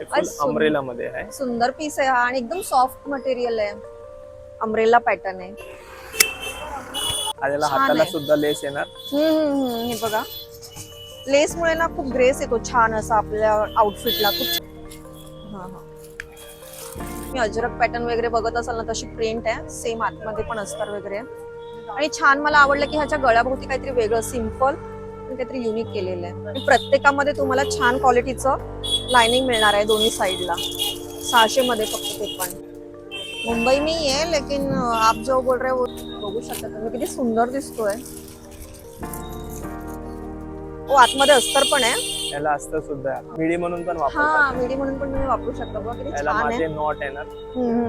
Umbrella मध्ये आहे. सुंदर पीस आहे हा. आणि एकदम सॉफ्ट मटेरियल आहे. अमरेला पॅटर्न आहे. हाताला. सुद्धा लेस येणार. हे बघा. लेसमुळे ना खूप ग्रेस येतो छान असा आपल्या आउटफिटला खूप हा हा. मी अजरक पॅटर्न वगैरे बघत असाल ना तशी प्रिंट आहे. सेम आतमध्ये पण अस्तर वगैरे. आणि छान मला आवडलं की ह्याच्या गळ्याभोवती काहीतरी वेगळं सिंपल काहीतरी युनिक केलेलं आहे. प्रत्येकामध्ये तुम्हाला छान क्वालिटीचं लाइनिंग मिळणार आहे दोन्ही साईडला सहाशे मध्ये फक्त ते पण. मुंबई में ही है लेकिन आप जो बोल रहे हो वो बघू शकता तुम्ही. किती सुंदर दिसतोय. हो आतमध्ये अस्तर पण आहे. याला अस्तर सुद्धा आहे. मिडी म्हणून पण हा वापरतात मिडी म्हणून पण तुम्ही वापरू शकता. बघा किती याला छान आहे. माझे नॉट येणार हम्म.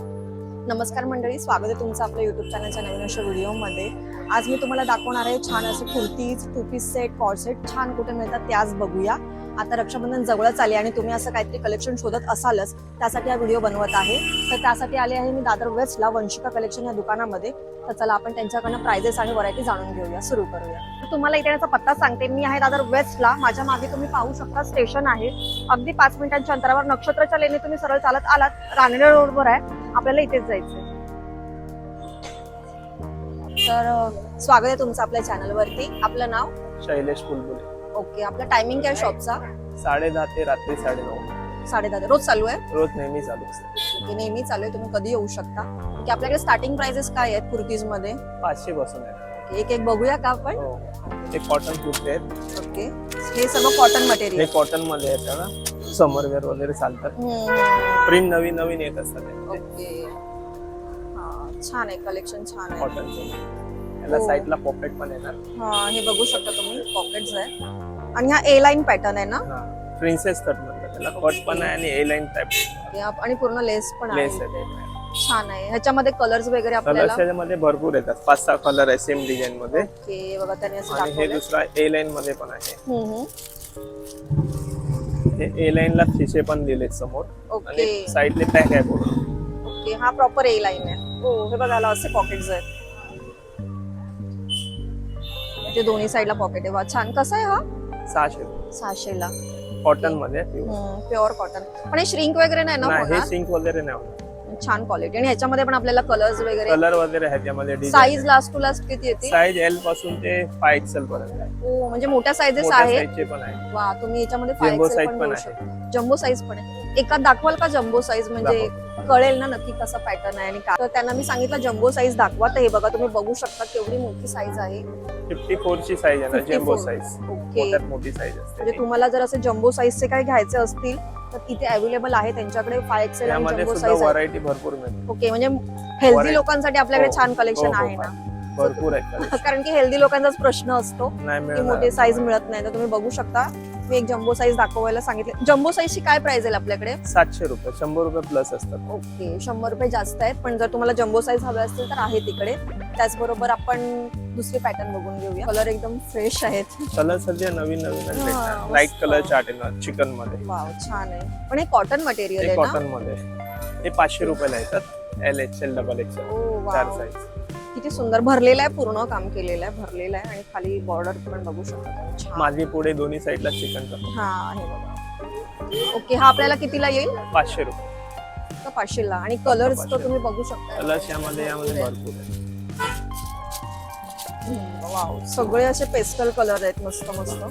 नमस्कार मंडळी स्वागत आहे तुमचं आपल्या युट्यूब चॅनलच्या नवीन अशा व्हिडिओमध्ये आज मी तुम्हाला दाखवणार आहे छान असे kurtis two piece set corset छान कुठे मिळतात त्याच बघूया. आता रक्षाबंधन जवळच आले आणि तुम्ही असं काहीतरी कलेक्शन शोधत असालच त्यासाठी हा व्हिडिओ बनवत आहे. तर त्यासाठी आले आहे मी दादर वेस्टला वंशिका कलेक्शन या दुकानामध्ये. तर चला आपण त्यांच्याकडनं प्राइजेस आणि व्हरायटी जाणून घेऊया सुरू करूया. तर तुम्हाला इथे याचा पत्ता सांगते मी आहे दादर वेस्टला. माझ्या मागे तुम्ही पाहू शकता स्टेशन आहे. अगदी पाच मिनिटांच्या अंतरावर नक्षत्राच्या लेने तुम्ही सरळ चालत आलात. रानडे रोडवर आहे. आपल्याला इथेच जायचंय. तर स्वागत आहे तुमचं आपल्या चॅनलवरती. आपलं नाव? शैलेश बुलबुले. ओके आपलं टायमिंग काय शॉपचा? साडे दहा ते रात्री साडे नऊ साडे दहा रोज चालू आहे? रोज नेहमी चालू असते. ओके नेहमी चालू आहे. तुम्ही कधी येऊ शकता? ओके आपल्याकडे स्टार्टिंग प्राइसेस काय आहेत कुर्तीजमध्ये पाचशे पासून आहे. एक एक बघूया का आपण? हो. हे कॉटन कुर्ते आहेत. ओके हे सगळं कॉटन हे मटेरियल कॉटनमध्ये ना समर वेअर वगैरे चालतात. प्रिंट नवीन नवीन येत असतात. ओके. छान आहे कलेक्शन छान आहे. कॉटनचे याला हो. साईडला पॉकेट पण येणार. हा हे बघू शकता तुम्ही पॉकेट्स आहे. आणि हा ए लाईन पॅटर्न आहे ना? हा प्रिन्सेस कट म्हणतात त्याला. कट पण आहे आणि ए लाईन टाईप ओके, आप- आणि पूर्ण लेस पण लेस आहे छान आहे. ह्याच्यामध्ये कलर्स वगैरे कलर आपल्याला? त्याच्यामध्ये भरपूर येतात. पाच सहा कलर आहे सेम डिझाईन मध्ये. ओके बघा त्याने असं आणि हे दाखवलंय. दुसरा ए लाईन मध्ये पण आहे. हम्म, हम्म. हे ए लाईन ला खिसे पण दिलेत समोर. ओके. आणि साईडले पॅक आहे पूर्ण ओके हा प्रॉपर ए लाईन आहे. हो हे बघा याला असे पॉकेट्स आहेत. ते दोन्ही साईडला पॉकेट आहे. वा छान. कसा आहे हा? सहाशे. सहाशेला कॉटनमध्ये प्युअर कॉटन पण हे श्रिंक वगैरे नाही ना हे सिंक वगैरे नाही होणार. छान क्वालिटी आणि ह्याच्यामध्ये पण आपल्याला कलर्स वगैरे? कलर वगैरे आहे त्यामध्ये साईज लास्ट टू लास्ट किती येते? साईज एलपासून ते फाय एक्सेल पर्यंत आहे. हो म्हणजे मोठ्या साईजेस आहे साईजचे पण आहे. वा तुम्ही याच्यामध्ये फाय एक्सेल साईज पण जम्बो साईज पण आहे. एका दाखवाल का जम्बो साईज म्हणजे कळेल ना नक्की कसा पॅटर्न आहे आणि काय. तर त्यांना मी सांगितलं जम्बो साईज दाखवा. तर हे बघा तुम्ही बघू शकता केवढी मोठी साईज आहे. फिफ्टी फोर ची साईज आहे ना 54. जेम्बो साईज ओके मोठ्यात मोठी साईज म्हणजे असते तुम्हाला जर असे जम्बो साईजचे काही घ्यायचे असतील तर तिथे अवेलेबल आहे त्यांच्याकडे फाय एक्सेल आणि त्यामध्ये जम्बो सुद्धा साईज आहे. व्हरायटी भरपूर मिळते. ओके म्हणजे हेल्दी Variety. लोकांसाठी आपल्याकडे हो. छान कलेक्शन हो, हो, आहे ना. भरपूर आहेत color. कारण की हेल्दी लोकांचाच प्रश्न असतो नाही की मिळणार. मोठी साईज मिळत नाही तर तुम्ही बघू शकता. मी एक जम्बो साईज दाखवायला सांगितले. जम्बो साईजची काय प्राइस आहे आपल्याकडे? सातशे रुपये शंभर रुपये प्लस असतात. ओके शंभर रुपये जास्त आहेत पण जर तुम्हाला जम्बो साईज हवे असतील तर आहे तिकडे. त्याचबरोबर आपण दुसरे पॅटर्न बघून घेऊया. कलर एकदम फ्रेश आहेत. कलर सध्या नवीन नवीन लाइट. कलर चार्ट चिकनमध्ये. वाव छान आहे. पण हे कॉटन मटेरियल आहे कॉटनमध्ये. हे पाचशे रुपयाला येतात. एल एक्सेल डबल एक्सेल ओ चार साईज किती सुंदर भरलेलं आहे पूर्ण काम केलेलं आहे भरलेलं आहे आणि खाली बॉर्डर पण बघू शकता. तुम्ही. माझी पुढे दोन्ही साईडला चिकन हा हे बघा. ओके हा आपल्याला कितीला येईल? पाचशे रुपये. का पाचशेला? आणि कलर्स तर. तुम्ही बघू शकता. कलर्स यामध्ये यामध्ये भरपूर आहे वाव. सगळे असे पेस्टल कलर आहेत मस्त मस्त.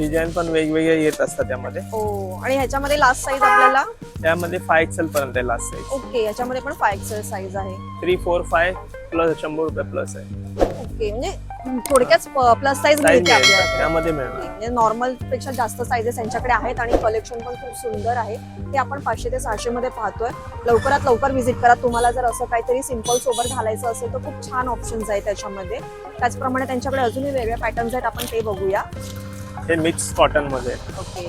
डिझाईन पण वेगवेगळे येत असतात त्यामध्ये. हो आणि ह्याच्यामध्ये लास्ट साईज आपल्याला? त्यामध्ये फाय एक्सेल पर्यंत आहे लास्ट साईज ओके ह्याच्यामध्ये पण फाय एक्सेल साईज आहे. थ्री फोर फाय प्लस शंभर रुपये प्लस आहे. ओके म्हणजे थोडक्यात प्लस साईज मिळते आपल्याला. त्यामध्ये मिळणार. म्हणजे नॉर्मलपेक्षा जास्त साईजेस यांच्याकडे आहेत आणि कलेक्शन पण खूप सुंदर आहे. ते आपण पाचशे ते सहाशे मध्ये पाहतोय. लवकरात लवकर व्हिजिट करा. तुम्हाला जर असं काहीतरी सिंपल सोबत घालायचं असेल तर खूप छान ऑप्शन्स आहेत त्याच्यामध्ये. त्याचप्रमाणे त्यांच्याकडे अजूनही वेगळे पॅटर्न्स आहेत. आपण ते बघूया. हे मिक्स कॉटनमध्ये. ओके.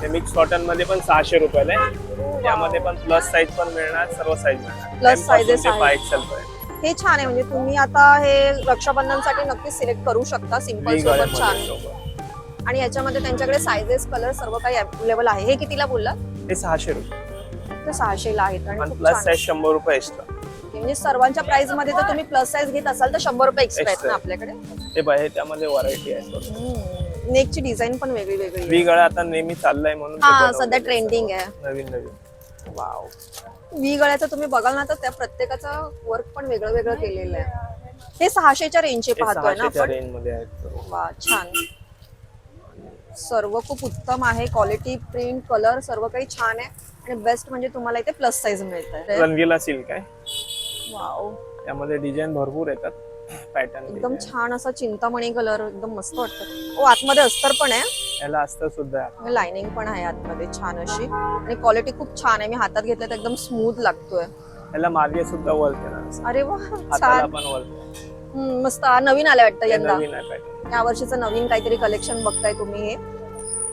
हे मिक्स कॉटनमध्ये पण सहाशे रुपयाला आहे. त्यामध्ये पण प्लस साईज पण मिळणार सर्व साईज मिळणार. Plus sizes आहेत. फाय एक्सेल पर्यंत हे छान आहे म्हणजे तुम्ही आता हे रक्षाबंधनसाठी नक्की सिलेक्ट करू शकता. सिंपल सोबत गळ्यामध्ये छान. सोबत. आणि याच्यामध्ये त्यांच्याकडे सायझेस कलर सर्व काही अवेलेबल आहे. हे कितीला बोलला हे सहाशे रुपये. ते सहाशेला आहेत आणि आणि खूप प्लस छान साईज शंभर रुपये एक्स्ट्रा म्हणजे सर्वांच्या प्राइसमध्ये जर तुम्ही प्लस साईज घेत असाल तर शंभर रुपये एक्स्ट्रा आहेत ना Extra. आपल्याकडे. ते पाहिजे त्यामध्ये व्हरायटी आहे हम्म. नेकची डिझाईन पण वेगळी वेगळी आहे. वी गळा आता नेहमी चाललाय म्हणून ते हा बनवलेलं सध्या आहे ट्रेंडिंग. आहे. नवीन नवीन. वाव व्ही गळ्याचं तुम्ही बघाल ना तर त्या प्रत्येकाचं वर्क पण वेगळं वेगळं केलेलं आहे. हे सहाशेच्या रेंजचे पाहतोय ना सहाशेच्या आपण? रेंजमध्ये आहेत सर्व. वा छान. सर्व खूप उत्तम आहे. क्वालिटी प्रिंट कलर सर्व काही छान आहे. आणि बेस्ट म्हणजे तुम्हाला इथे प्लस साईज मिळत रंगीला सिल्क आहे. वाव त्यामध्ये डिझाईन भरपूर येतात. पॅटर्न एकदम छान असा चिंतामणी कलर एकदम मस्त वाटतं. ओ आतमध्ये अस्तर पण आहे. याला अस्तर सुद्धा आहे. लाइनिंग पण आहे आतमध्ये छान अशी. आणि क्वालिटी खूप छान आहे. मी हातात घेतलं तर एकदम स्मूथ लागतोय. याला मागे सुद्धा वळते अरे वा छान. पण वळते. मस्त. नवीन आलं वाटतं यंदा. या वर्षीचं नवीन काहीतरी कलेक्शन बघताय तुम्ही हे.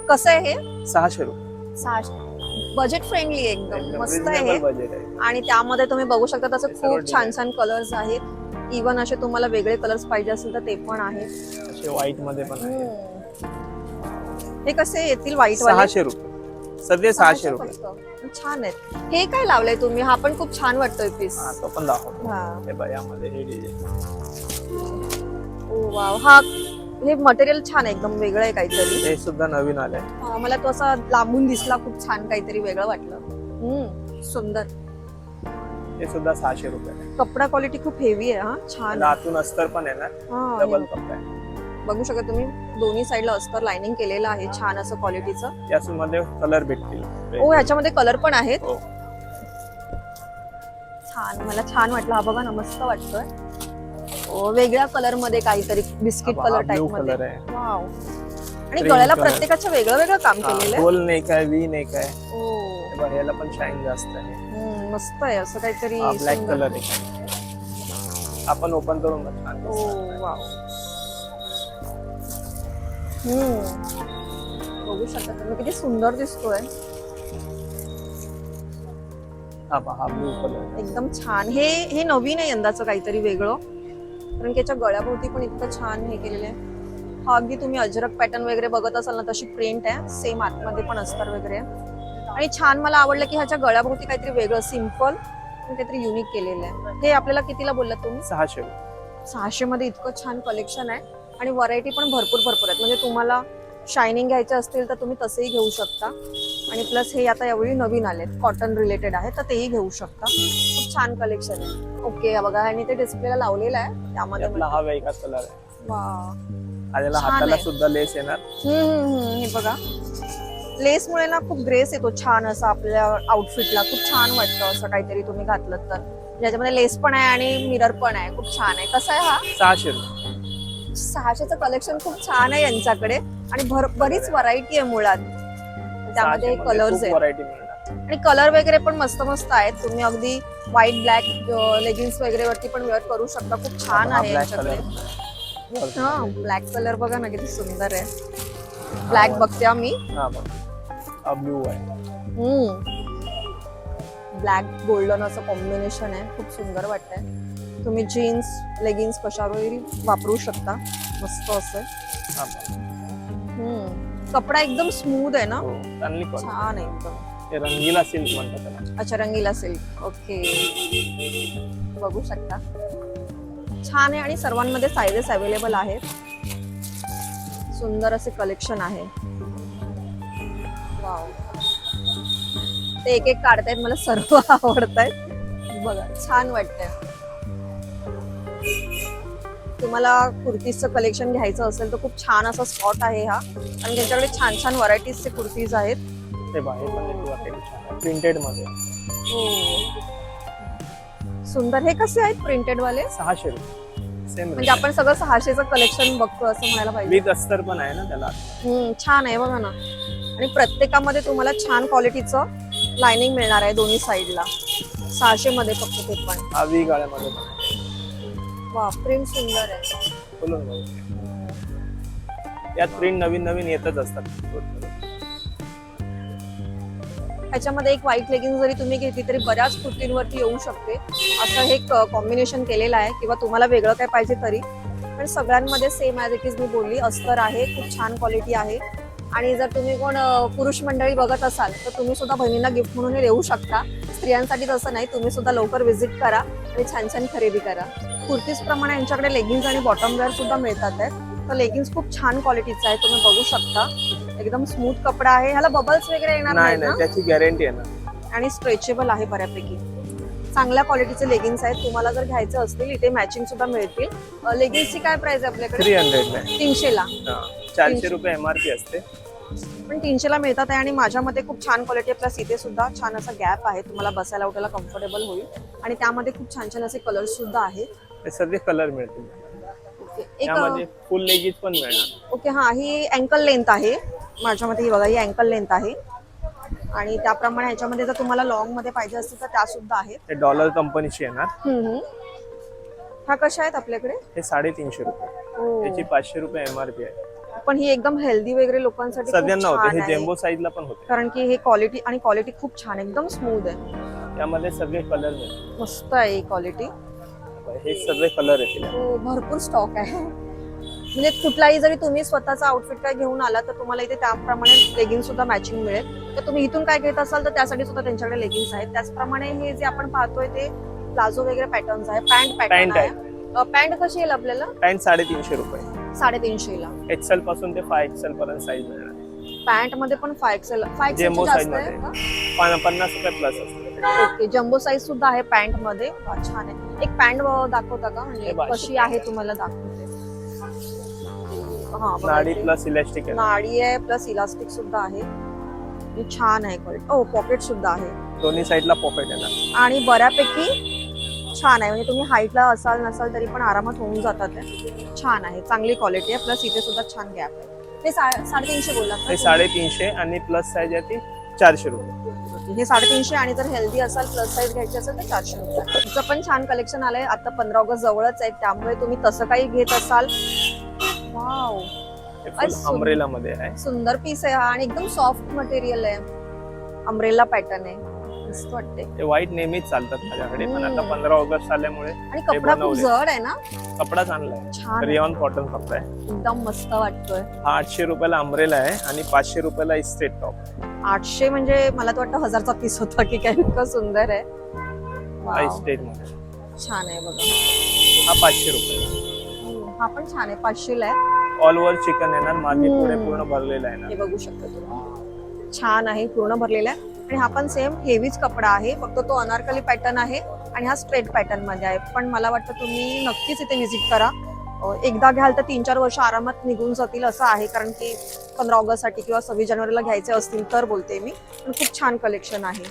कसं आहे हे? सहाशे रुपये. सहाशे. बजेट फ्रेंडली एकदम मस्त आहे. आणि त्यामध्ये तुम्ही बघू शकता तसं सर्व खूप छान. छान कलर्स आहेत. इवन असे तुम्हाला वेगळे कलर्स पाहिजे असेल तर ते पण आहेत असे व्हाईटमध्ये पण. हे कसे येतील व्हाईट सहाशे रुपये. सध्या सहाशे रुपये. छान आहेत. हे काय लावलंय तुम्ही? हा पण खूप छान वाटतोय पीस हा तो पण दाखवतो. हा. हे हे हा हे मटेरियल छान आहे एकदम वेगळं आहे काहीतरी. हे सुद्धा नवीन आलंय. हा, मला तो असा लांबून दिसला खूप छान काहीतरी वेगळं वाटलं. हम्म सुंदर. हे सुद्धा सहाशे रुपये. आहे. कपडा क्वालिटी खूप हेवी आहे हा छान. याला आतून अस्तर पण आहे ना हा डबल हे कप आहे. बघू शकता तुम्ही दोन्ही साईडला अस्तर लाइनिंग केलेलं आहे छान असं क्वालिटीचं यामध्ये कलर भेटतील. ओ ह्याच्यामध्ये कलर पण आहेत. हो. छान मला छान वाटलं. हा बघा ना मस्त वाटतोय. वेगळ्या कलरमध्ये काहीतरी बिस्किट कलर टाइपमध्ये. कलर आहे. वाव आणि गळ्याला. प्रत्येकाचं वेगळं वेगळं काम केलेलं आहे. गोल नेक आहे वी नेक आहे हे. याला पण शाईन जास्त आहे. मस्त आहे. असं काहीतरी ब्लॅक. कलर आहे. आपण ओपन करून. वाव हम्म. बघू शकता तुम्ही किती सुंदर दिसतोय. हा पहा, हा ब्लू कलर एकदम छान. हे हे नवीन आहे यंदाचं काहीतरी वेगळं. कारण की याच्या गळ्याभोवती पण इतकं छान हे केलेलं आहे. हा अगदी तुम्ही अजरक पॅटर्न वगैरे बघत असाल ना तशी प्रिंट आहे. सेम आतमध्ये पण अस्तर वगैरे. आहे. आणि छान मला आवडलं की ह्याच्या गळ्याभोवती काहीतरी वेगळं सिंपल काहीतरी युनिक केलेलं आहे. हे आपल्याला कितीला बोललात तुम्ही? सहाशे. सहाशे मध्ये इतकं छान कलेक्शन आहे. आणि व्हरायटी पण भरपूर भरपूर आहेत. म्हणजे तुम्हाला शायनिंग घ्यायचे असतील तर तुम्ही तसेही घेऊ शकता. आणि प्लस हे आता एवढी नवीन आलेत कॉटन रिलेटेड आहे तर तेही घेऊ शकता. खूप छान कलेक्शन आहे. ओके बघा आणि ते डिस्प्लेला लावलेलं आहे. त्यामध्ये यातला हा वेगळा कलर आहे. वा हाताला. सुद्धा लेस येणार. हे बघा. लेसमुळे ना खूप ग्रेस येतो छान असं आपल्या आउटफिटला खूप छान वाटतं असं काहीतरी तुम्ही घातलं तर. ज्याच्यामध्ये लेस पण आहे आणि मिरर पण आहे. खूप छान आहे. कसं आहे हा? सहाशे रुपये. सहाशेचं कलेक्शन खूप छान आहे यांच्याकडे. आणि भर बरीच व्हरायटी आहे मुळात. त्यामध्ये कलर्स आहेत. आणि कलर वगैरे पण मस्त मस्त आहेत. तुम्ही अगदी व्हाईट ब्लॅक लेगिन्स वगैरे वरती पण वेअर करू शकता. खूप छान आहे ब्लॅक यांच्याकडे. कलर हा ब्लॅक कलर बघा ना किती सुंदर आहे. ब्लॅक बघते हा मी. हा बघ. हा ब्लू आहे. ब्लॅक गोल्डन असं कॉम्बिनेशन आहे. खूप सुंदर वाटतंय. तुम्ही जीन्स लेगिन्स कशावरही वापरू शकता. मस्त असं. हा. हम्म. कपडा एकदम स्मूथ आहे ना? हो चांगली छान आहे एकदम. हे रंगीला सिल्क म्हणतात त्याला. अच्छा रंगीला सिल्क ओके बघू शकता. छान आहे आणि सर्वांमध्ये सायझेस अवेलेबल आहेत. सुंदर असे कलेक्शन आहे. वाव ते एक एक काढतायत मला सर्व आवडत आहेत बघा छान वाटतंय. तुम्हाला कुर्तीजचं कलेक्शन घ्यायचं असेल तर खूप छान असा स्पॉट आहे हा. आणि त्यांच्याकडे छान छान व्हरायटीजचे कुर्तीज आहेत. ते प्रिंटेडमध्ये. हो. सुंदर. हे कसे आहेत प्रिंटेड वाले? सहाशे म्हणजे आपण सगळं सहाशेचं कलेक्शन बघतो असं म्हणायला पाहिजे. अस्तर पण आहे ना त्याला. हम्म, छान आहे बघा ना. आणि प्रत्येकामध्ये तुम्हाला छान क्वालिटीचं लाइनिंग मिळणार आहे दोन्ही साईडला सहाशे मध्ये फक्त ते पण. गाळ्यामध्ये पण प्रिंट सुंदर आहे. बघू. यात प्रिंट नवीन नवीन येतच असतात. ह्याच्यामध्ये एक व्हाईट लेगिंग जरी तुम्ही घेतली तरी बऱ्याच कुर्तींवरती येऊ शकते. असं हे कॉम्बिनेशन केलेलं आहे किंवा तुम्हाला वेगळं काय पाहिजे तरी. पण सगळ्यांमध्ये सेम ॲज इट इज मी बोलली अस्तर आहे खूप छान क्वालिटी आहे. आणि जर तुम्ही कोण पुरुष मंडळी बघत असाल तर तुम्ही सुद्धा बहिणींना गिफ्ट म्हणून देऊ शकता. स्त्रियांसाठी तसं नाही तुम्ही सुद्धा लवकर व्हिजिट करा आणि छान छान खरेदी करा. कुर्तीज प्रमाणे यांच्याकडे लेगिन्स आणि बॉटम वेअर सुद्धा मिळतात आहेत. तर लेगिन्स खूप छान क्वालिटीचं आहे तुम्ही बघू शकता. एकदम स्मूथ कपडा आहे. ह्याला बबल्स वगैरे येणार नाही ना? त्याची गॅरंटी आहे ना. आणि स्ट्रेचेबल आहे बऱ्यापैकी. चांगल्या क्वालिटीचे लेगिन्स आहेत. तुम्हाला जर घ्यायचं असतील इथे मॅचिंग सुद्धा मिळतील. लेगिन्सची काय प्राइस आहे आपल्याकडे? थ्री हंड्रेड तीनशेला चारशे रुपये एम आर पी असते. पण तीनशेला मिळतात आहे आणि माझ्यामध्ये खूप छान क्वालिटी प्लस इथे सुद्धा छान असा गॅप आहे. तुम्हाला बसायला उठायला कम्फर्टेबल होईल. आणि त्यामध्ये खूप छान छान असे कलर्स सुद्धा आहेत. ते सगळे कलर मिळतील. ओके. एक त्यामध्ये फुल लेगीज पण मिळणार. ओके हा ही अँकल लेंथ आहे. माझ्यामध्ये ही बघा ही अँकल लेंथ आहे. आणि त्याप्रमाणे ह्याच्यामध्ये जर तुम्हाला लॉंगमध्ये पाहिजे असतील तर त्या सुद्धा आहेत डॉलर कंपनीची येणार. हम्म, हम्म. हा कशा आहेत आपल्याकडे? हे साडेतीनशे रुपये. हो. त्याची पाचशे रुपये एम आर पी आहे. पण ही एकदम हेल्दी वगैरे लोकांसाठी खूप सगळ्यांना होते छान हे आहे. जेम्बो साईजला पण होते. कारण की हे क्वालिटी आणि क्वालिटी खूप छान आहे, एकदम स्मूथ आहे. त्यामध्ये सगळे कलर मस्त आहे ही क्वालिटी हे सगळे कलर येतील. हो भरपूर स्टॉक आहे. म्हणजे कुठलाही जरी तुम्ही स्वतःचा आउटफिट काय घेऊन आला तर तुम्हाला इथे त्याप्रमाणे लेगिन्स सुद्धा मॅचिंग मिळेल. तर तुम्ही इथून काय घेत असाल तर त्यासाठी सुद्धा त्यांच्याकडे लेगिन्स आहेत. त्याचप्रमाणे हे जे आपण पाहतोय ते प्लाझो वगैरे पॅटर्न्स आहे पॅन्ट पॅटर्न Pant आहे. पॅन्ट कशी येईल आपल्याला? पॅन्ट साडेतीनशे रुपये. साडेतीनशे ला. एक्सेल पासून ते फाय एक्सेल पर्यंत साईज मिळणार पॅन्टमध्ये पण फाय एक्सेल फाय जास्त आहे मध्ये. पन्नास रुपये प्लस असते. ओके जम्बो साईज सुद्धा आहे पॅन्टमध्ये. वा, छान आहे. एक पॅन्ट दाखवता का? म्हणजे हे कशी आहे तुम्हाला दाखवते. हा बघा नाडी इथे. प्लस इलास्टिक आहे. नाडी आहे प्लस इलास्टिक सुद्धा आहे. छान आहे क्वालिटी ओ पॉकेट सुद्धा आहे. दोन्ही साईडला पॉकेट येणार आणि बऱ्यापैकी छान आहे. म्हणजे तुम्ही हाईटला असाल नसाल तरी पण आरामात होऊन जातात ते. छान आहे. चांगली क्वालिटी आहे. प्लस इथे सुद्धा छान गॅप आहे. ते सा- साडेतीनशे बोललात ना हे? साडेतीनशे आणि प्लस साईज आहे ती चारशे रुपये. हे साडेतीनशे आणि जर हेल्दी असाल प्लस साईज घ्यायची असेल तर चारशे रुपये. तुमचं पण छान कलेक्शन आलंय. आता पंधरा ऑगस्ट जवळच आहे. त्यामुळे तुम्ही तसं काही घेत असाल. वाव हे अरे, फुल सुंदर. अम्ब्रेला मध्ये आहे. सुंदर पीस आहे. हा आणि एकदम सॉफ्ट मटेरियल आहे. अम्ब्रेला पॅटर्न आहे. मस्त वाटते ते व्हाईट नेहमीच चालतात माझ्याकडे पण आता. पंधरा ऑगस्ट आल्यामुळे आणि कपडा खूप. जड आहे ना? कपडा चांगला. रिऑन कॉटन कपडा आहे. एकदम मस्त वाटतोय. हा आठशे रुपयाला अम्ब्रेला आहे आणि पाचशे रुपयाला इस्टेट टॉप आठशे म्हणजे मला तर वाटतं हजारचा पीस होता की काय इतकं सुंदर आहे. हा इस्टेटमध्ये छान आहे बघा. हा पाचशे रुपयाला हम्म, हा पण छान आहे पाचशेला आहे. ऑल ओव्हर चिकन येणार मागे. पुढे पूर्ण भरलेला आहे ना. हे बघू शकता तुम्ही. छान आहे पूर्ण भरलेला आहे. आणि हा पण सेम हेवीच कपडा आहे. फक्त तो अनारकली पॅटर्न आहे आणि हा स्ट्रेट पॅटर्नमध्ये आहे. पण मला वाटतं तुम्ही नक्कीच इथे व्हिजिट करा. एकदा घ्याल तर तीन चार वर्ष आरामात निघून जातील असं आहे. कारण की पंधरा ऑगस्टसाठी किंवा सव्वीस जानेवारीला घ्यायचे असतील तर बोलते मी. पण खूप छान कलेक्शन आहे.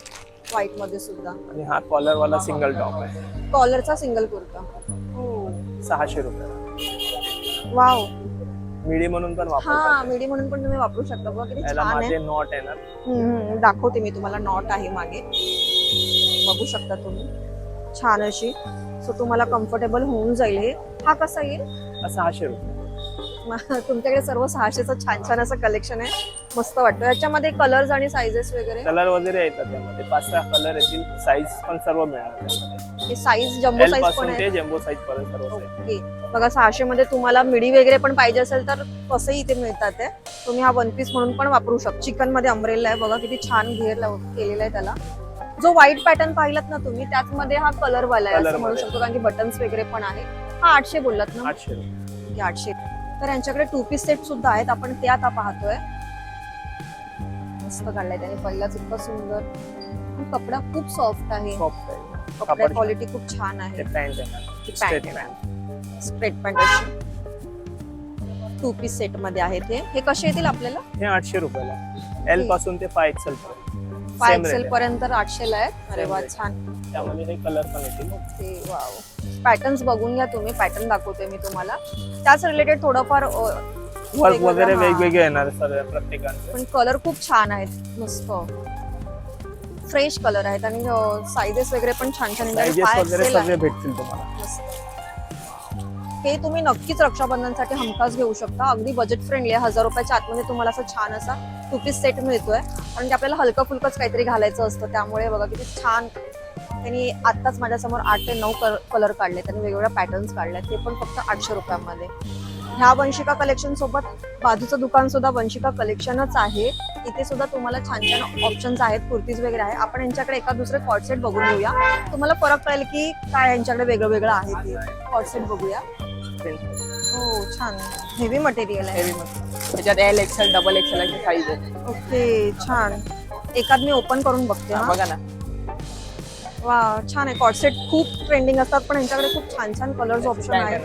व्हाईटमध्ये सुद्धा. आणि हा कॉलर वाला सिंगल टॉप आहे. कॉलरचा सिंगल कुर्ता. हो सहाशे रुपये. वाव मिडी म्हणून पण हा वापरतात मिडी म्हणून पण तुम्ही वापरू शकता. बघा किती याला छान आहे. माझे नॉट येणार हम्म, हम्म. दाखवते मी तुम्हाला नॉट आहे मागे. बघू शकता तुम्ही. छान अशी. सो तुम्हाला कम्फर्टेबल होऊन जाईल हे. हा कसा येईल? सहाशे रुपये. म- तुमच्याकडे सर्व सहाशेचं छान छान असं कलेक्शन आहे. मस्त वाटतं. याच्यामध्ये कलर्स आणि साईजेस वगैरे? कलर वगैरे येतात त्यामध्ये. पाच सहा कलर येतील. साईज पण सर्व मिळणार त्यामध्ये. हे साईज जम्बो साईज पण पासून आहे? ते जेम्बो साईज पर्यंत सर्व. ओके. बघा सहाशे मध्ये तुम्हाला मिडी वगैरे पण पाहिजे असेल तर तसंही इथे मिळतात आहे तुम्ही हा वन पीस म्हणून पण वापरू शकता. चिकनमध्ये अम्ब्रेला आहे. बघा किती छान घेर लाव- केलेला आहे त्याला. जो व्हाईट पॅटर्न पाहिलात ना तुम्ही त्याच मध्ये हा कलर वाला आहे Color असं म्हणू मध्ये. शकतो. कारण की बटन्स वगैरे पण आहे हा आठशे बोललात ना? आठशे. रुपये आठशे. तर यांच्याकडे टू पीस सेट सुद्धा आहेत. आपण ते आता पाहतोय. मस्त काढलाय त्याने. पहिलाच इतकं सुंदर. कपडा खूप सॉफ्ट आहे. सॉफ्ट आहे. कपडा क्वालिटी खूप छान ते आहे पॅन्ट स्ट्रेट आहे पॅन्ट स्ट्रेट पॅन्ट अशी. टू पीस सेटमध्ये आहेत हे. हे कसे येतील आपल्याला? हे आठशे रुपयाला. एलपासून ते फाय एक्सेल पर्यंत. फाय एक्सेल पर्यंत आठशेला आहे अरे Same वा. छान. त्यामध्ये कलर पण येतील ओके वाव पॅटर्न्स बघून घ्या तुम्ही. पॅटर्न दाखवते मी तुम्हाला. त्याच रिलेटेड थोडंफार वर्क वगैरे. वेगवेगळे येणार सर्व प्रत्येकांचे. पण कलर खूप छान आहेत मस्त. फ्रेश कलर आहेत आणि साईजेस वगैरे पण छान छान वगैरे आहे. सगळे भेटतील तुम्हाला. मस्त. हे तुम्ही नक्कीच रक्षाबंधनसाठी हमखास घेऊ शकता. अगदी बजेट फ्रेंडली आहे. हजार रुपयाच्या आतमध्ये तुम्हाला असा छान असा टू पीस सेट मिळतोय. कारण की आपल्याला हलकं फुलकंच काहीतरी घालायचं असतं. त्यामुळे बघा किती छान. त्यांनी आत्ताच माझ्यासमोर आठ ते नऊ कलर काढले. त्यांनी वेगवेगळ्या पॅटर्न्स काढले ते पण फक्त आठशे रुपयामध्ये. ह्या वंशिका कलेक्शन सोबत बाजूचं दुकान सुद्धा वंशिका कलेक्शनच आहे. इथे सुद्धा तुम्हाला छान छान ऑप्शन्स आहेत कुर्तीज वगैरे आहे. आपण यांच्याकडे एका दुसरे कॉटसेट बघून घेऊया. तुम्हाला फरक कळेल की काय यांच्याकडे वेगळं वेगळं आहे ते कॉटसेट बघूया. हो छान. हेवी मटेरियल आहे. त्याच्यात एल एक्सेल डबल एक्सेल अशी साईज आहे. ओके छान. एखाद मी ओपन करून बघते हा, बघा ना. वा छान आहे. कॉटसेट खूप ट्रेंडिंग असतात पण यांच्याकडे खूप छान छान कलर्स ऑप्शन आहेत?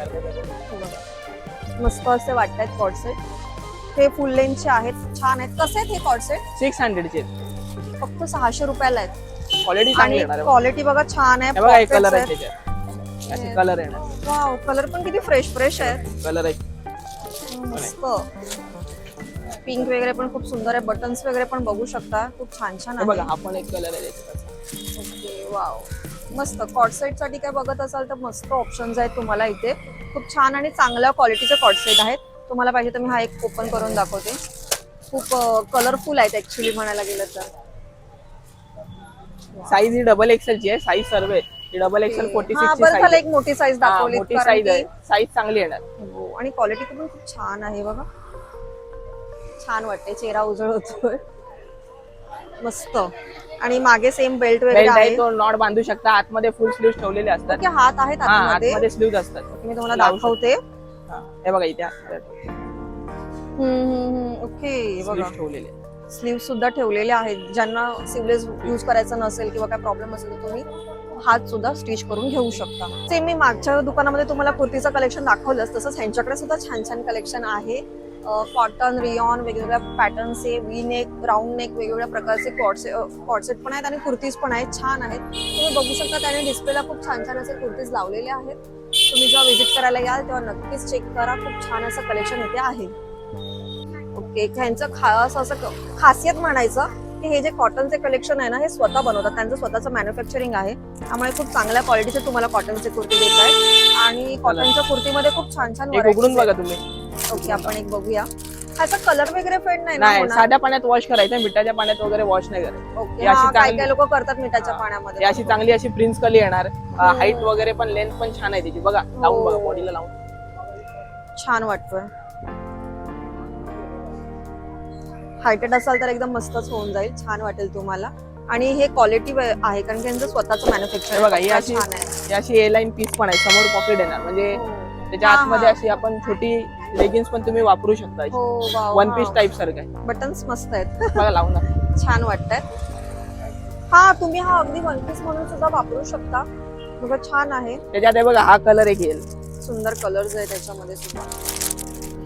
मस्त असे वाटतात कॉटसेट हे फुल लेंथचे आहेत छान आहेत. कसे आहेत हे कॉटसेट सिक्स हंड्रेडचे फक्त सहाशे रुपयाला आहेत. क्वालिटी आणि आहे. क्वालिटी बघा छान आहे. बघा pockets कलर आहे आहेत. कलर येणार वाव कलर पण किती फ्रेश फ्रेश आहेत. कलर आहे. मस्त. पिंक वगैरे पण खूप सुंदर आहे. बटन्स वगैरे पण बघू शकता. खूप छान छान हे बघा आहे हा पण एक कलर आहे त्याच्यात. ओके वाव मस्त. कॉटसेटसाठी काय बघत असाल तर मस्त ऑप्शन्स आहेत तुम्हाला इथे. खूप छान आणि चांगल्या क्वालिटीचे कॉटसेट आहेत. तुम्हाला पाहिजे तर मी हा एक ओपन करून दाखवते. खूप कलरफुल आहेत ऍक्च्युली म्हणायला गेलं तर. साईज ही डबल एक्सेलची आहे. साईज सर्व आहे ही डबल एक्सेल फोर्टी सिक्स एक मोठी साईज दाखवली मोठी साईज आहे. साईज चांगली येणार. हो आणि क्वालिटी पण खूप छान आहे बघा. छान वाटते चेहरा उजळ होतोय मस्त. आणि मागे सेम बेल्ट वगैरे बेल्ट आहे आहे. तो नॉट बांधू शकता. आतमध्ये फुल स्लीव्ह ठेवलेले असतात. ओके हात आहेत हा आतमध्ये. आतमध्ये स्लीव्ह असतात. मी तुम्हाला लावू दाखवते. हा, हे बघा इथे. ओके बघा. स्लीव्ह ठेवलेले. स्लीव सुद्धा ठेवलेले आहेत. ज्यांना सिवलेस युज करायचं नसेल किंवा काय प्रॉब्लेम असेल तर तुम्ही हात सुद्धा स्टिच करून घेऊ शकता. सेम मी मागच्या दुकानामध्ये तुम्हाला कुर्तीचं कलेक्शन दाखवलंच. तसंच ह्यांच्याकडे सुद्धा छान छान कलेक्शन आहे. कॉटन रियॉन वेगवेगळ्या पॅटर्नचे वी नेक राऊंड नेक वेगवेगळ्या प्रकारचे कॉटसे कॉटसेट पण आहेत आणि कुर्तीज पण आहेत छान आहेत. तुम्ही बघू शकता त्याने डिस्प्लेला खूप छान छान असे कुर्तीज लावलेले आहेत. तुम्ही जेव्हा व्हिजिट करायला याल तेव्हा नक्कीच चेक करा खूप छान असं कलेक्शन इथे आहे. ओके ह्यांचं खास असं खासियत म्हणायचं की हे जे कॉटनचे कलेक्शन आहे ना हे स्वतः बनवतात. त्यांचं स्वतःचं मॅन्युफॅक्चरिंग आहे. त्यामुळे खूप चांगल्या क्वालिटीचे तुम्हाला कॉटनचे कुर्ती देत आहेत. आणि कॉटनच्या कुर्तीमध्ये खूप छान छान बघा. तुम्ही. ओके आपण एक बघूया. ह्याचा कलर वगैरे फेड नाही ना नाही होणार? साध्या पाण्यात वॉश करायचं मिठाच्या पाण्यात वगैरे वॉश नाही करायचं ओके ही हा, चांगली- लोक करतात मिठाच्या हा. पाण्यामध्ये? ही अशी चांगली अशी प्रिन्स कली येणार. हाईट वगैरे पण लेंथ पण छान आहे त्याची बघा लावून बघा हो. बॉडीला लावून. छान वाटतोय. हायटेड असाल तर एकदम मस्तच होऊन जाईल. छान वाटेल तुम्हाला. आणि हे क्वालिटी आहे कारण की यांचं स्वतःच हे मॅन्युफॅक्चर बघा ही अशी छान आहे. ही अशी ए लाईन पीस पण आहे समोर पॉकेट येणार. म्हणजे त्याच्या हा, आतमध्ये हा. अशी आपण छोटी लेगिन्स पण तुम्ही वापरू शकता हो वन पीस टाईप सारखं आहे. बटन्स मस्त आहेत. बघा लावून. छान वाटतात हा तुम्ही हा अगदी वन पीस म्हणून सुद्धा वापरू शकता. बघा छान आहे. त्याच्यात हे बघा हा कलर एक येईल. सुंदर कलर्स आहे त्याच्यामध्ये सुद्धा.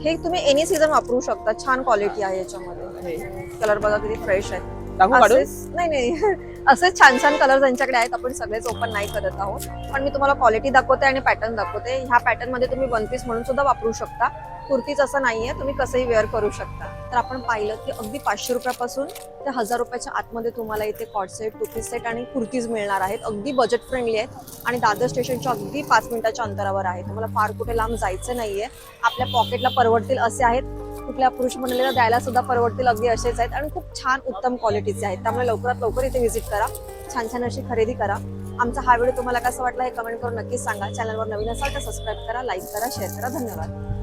हे तुम्ही एनी सीझन वापरू शकता. छान क्वालिटी आहे याच्यामध्ये. कलर बघा किती फ्रेश आहे. टाकू काढून? असेच नाही नाही. असे छान छान कलर त्यांच्याकडे आहेत. आपण सगळेच ओपन नाही करत आहोत. पण मी तुम्हाला क्वालिटी दाखवते आणि पॅटर्न दाखवते. ह्या पॅटर्नमध्ये तुम्ही वन पीस म्हणून सुद्धा वापरू शकता. कुर्तीच असं नाहीये. तुम्ही कसंही वेअर करू शकता. तर आपण पाहिलं की अगदी पाचशे रुपयापासून ते हजार रुपयाच्या आतमध्ये तुम्हाला इथे cord set two piece set आणि कुर्तीज मिळणार आहेत. अगदी बजेट फ्रेंडली आहेत. आणि दादर स्टेशनच्या अगदी पाच मिनिटाच्या अंतरावर आहे. तुम्हाला फार कुठे लांब जायचं नाहीये. आपल्या पॉकेटला परवडतील असे आहेत. कुठल्या पुरुष मंडळीला द्यायला सुद्धा परवडतील अगदी असेच आहेत. आणि खूप छान उत्तम क्वालिटीचे आहेत. त्यामुळे लवकरात लवकर इथे व्हिजिट करा. छान छान अशी खरेदी करा. आमचा हा व्हिडिओ तुम्हाला कसा वाटला हे कमेंट करून नक्कीच सांगा. चॅनलवर नवीन असाल तर सबस्क्राईब करा लाईक करा शेअर करा. धन्यवाद.